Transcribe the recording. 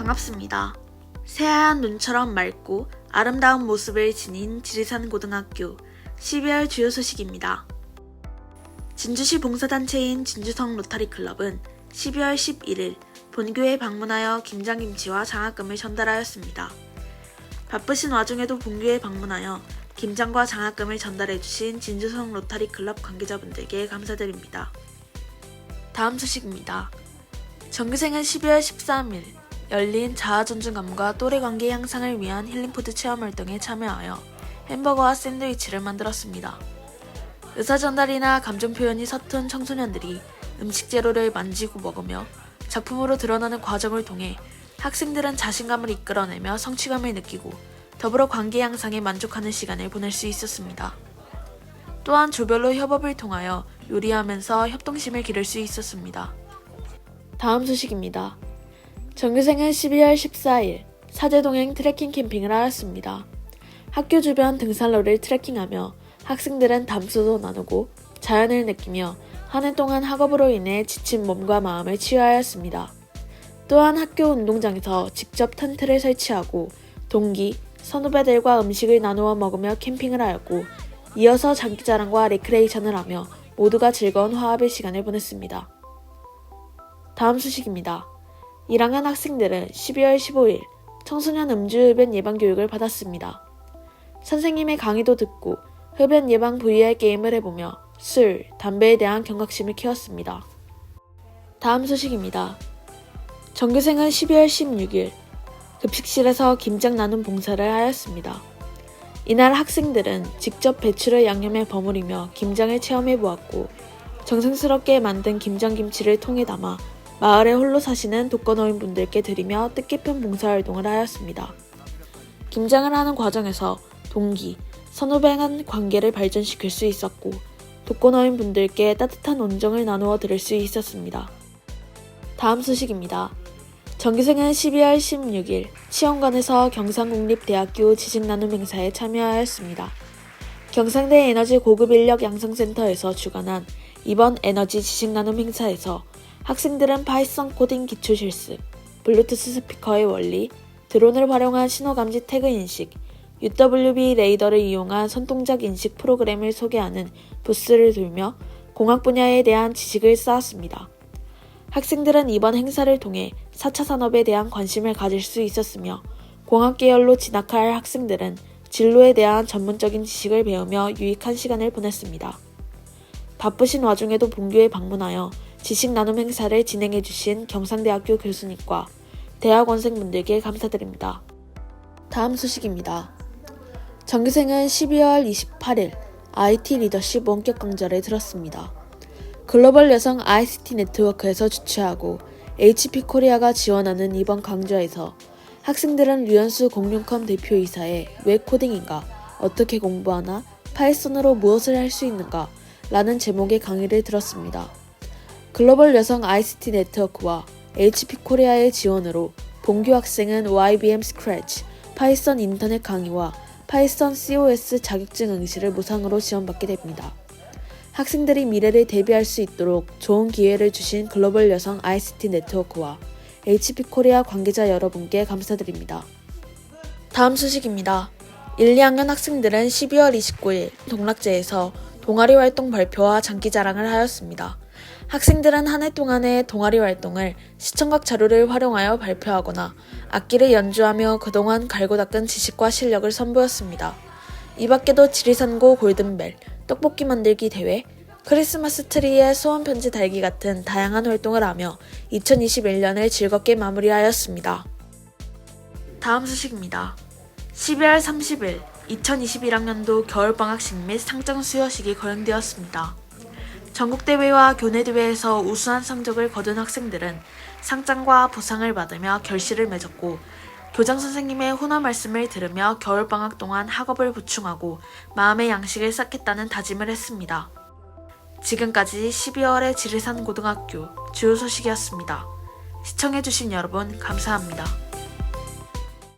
반갑습니다. 새하얀 눈처럼 맑고 아름다운 모습을 지닌 지리산 고등학교 12월 주요 소식입니다. 진주시 봉사단체인 진주성 로타리 클럽은 12월 11일 본교에 방문하여 김장김치와 장학금을 전달하였습니다. 바쁘신 와중에도 본교에 방문하여 김장과 장학금을 전달해주신 진주성 로타리 클럽 관계자분들께 감사드립니다. 다음 소식입니다. 정규생은 12월 13일 열린 자아 존중감과 또래 관계 향상을 위한 힐링푸드 체험 활동에 참여하여 햄버거와 샌드위치를 만들었습니다. 의사 전달이나 감정 표현이 서툰 청소년들이 음식 재료를 만지고 먹으며 작품으로 드러나는 과정을 통해 학생들은 자신감을 이끌어내며 성취감을 느끼고 더불어 관계 향상에 만족하는 시간을 보낼 수 있었습니다. 또한 조별로 협업을 통하여 요리하면서 협동심을 기를 수 있었습니다. 다음 소식입니다. 정규생은 12월 14일 사제동행 트레킹 캠핑을 하였습니다. 학교 주변 등산로를 트레킹하며 학생들은 담소도 나누고 자연을 느끼며 한 해 동안 학업으로 인해 지친 몸과 마음을 치유하였습니다. 또한 학교 운동장에서 직접 텐트를 설치하고 동기, 선후배들과 음식을 나누어 먹으며 캠핑을 하였고 이어서 장기자랑과 레크레이션을 하며 모두가 즐거운 화합의 시간을 보냈습니다. 다음 소식입니다. 1학년 학생들은 12월 15일 청소년 음주흡연 예방 교육을 받았습니다. 선생님의 강의도 듣고 흡연 예방 VR 게임을 해보며 술, 담배에 대한 경각심을 키웠습니다. 다음 소식입니다. 정규생은 12월 16일 급식실에서 김장 나눔 봉사를 하였습니다. 이날 학생들은 직접 배추를 양념에 버무리며 김장을 체험해 보았고 정성스럽게 만든 김장김치를 통에 담아 마을에 홀로 사시는 독거노인분들께 드리며 뜻깊은 봉사활동을 하였습니다. 김장을 하는 과정에서 동기, 선후배 간 관계를 발전시킬 수 있었고 독거노인분들께 따뜻한 온정을 나누어 드릴 수 있었습니다. 다음 소식입니다. 정규생은 12월 16일 치원관에서 경상국립대학교 지식나눔 행사에 참여하였습니다. 경상대 에너지 고급 인력 양성센터에서 주관한 이번 에너지 지식나눔 행사에서 학생들은 파이썬 코딩 기초 실습, 블루투스 스피커의 원리, 드론을 활용한 신호감지 태그 인식, UWB 레이더를 이용한 손동작 인식 프로그램을 소개하는 부스를 돌며 공학 분야에 대한 지식을 쌓았습니다. 학생들은 이번 행사를 통해 4차 산업에 대한 관심을 가질 수 있었으며 공학 계열로 진학할 학생들은 진로에 대한 전문적인 지식을 배우며 유익한 시간을 보냈습니다. 바쁘신 와중에도 본교에 방문하여 지식 나눔 행사를 진행해 주신 경상대학교 교수님과 대학원생분들께 감사드립니다. 다음 소식입니다. 정규생은 12월 28일 IT 리더십 원격 강좌를 들었습니다. 글로벌 여성 ICT 네트워크에서 주최하고 HP 코리아가 지원하는 이번 강좌에서 학생들은 류현수 공룡컴 대표이사의 왜 코딩인가, 어떻게 공부하나, 파이썬으로 무엇을 할 수 있는가 라는 제목의 강의를 들었습니다. 글로벌 여성 ICT 네트워크와 HP 코리아의 지원으로 본교 학생은 YBM 스크래치, 파이썬 인터넷 강의와 파이썬 COS 자격증 응시를 무상으로 지원받게 됩니다. 학생들이 미래를 대비할 수 있도록 좋은 기회를 주신 글로벌 여성 ICT 네트워크와 HP 코리아 관계자 여러분께 감사드립니다. 다음 소식입니다. 1, 2학년 학생들은 12월 29일 동락제에서 동아리 활동 발표와 장기 자랑을 하였습니다. 학생들은 한 해 동안의 동아리 활동을 시청각 자료를 활용하여 발표하거나 악기를 연주하며 그동안 갈고 닦은 지식과 실력을 선보였습니다. 이 밖에도 지리산고 골든벨, 떡볶이 만들기 대회, 크리스마스 트리에 소원 편지 달기 같은 다양한 활동을 하며 2021년을 즐겁게 마무리하였습니다. 다음 소식입니다. 12월 30일 2021학년도 겨울방학식 및 상장 수여식이 거행되었습니다. 전국대회와 교내대회에서 우수한 성적을 거둔 학생들은 상장과 보상을 받으며 결실을 맺었고 교장 선생님의 훈화 말씀을 들으며 겨울방학 동안 학업을 보충하고 마음의 양식을 쌓겠다는 다짐을 했습니다. 지금까지 12월의 지리산 고등학교 주요 소식이었습니다. 시청해주신 여러분 감사합니다.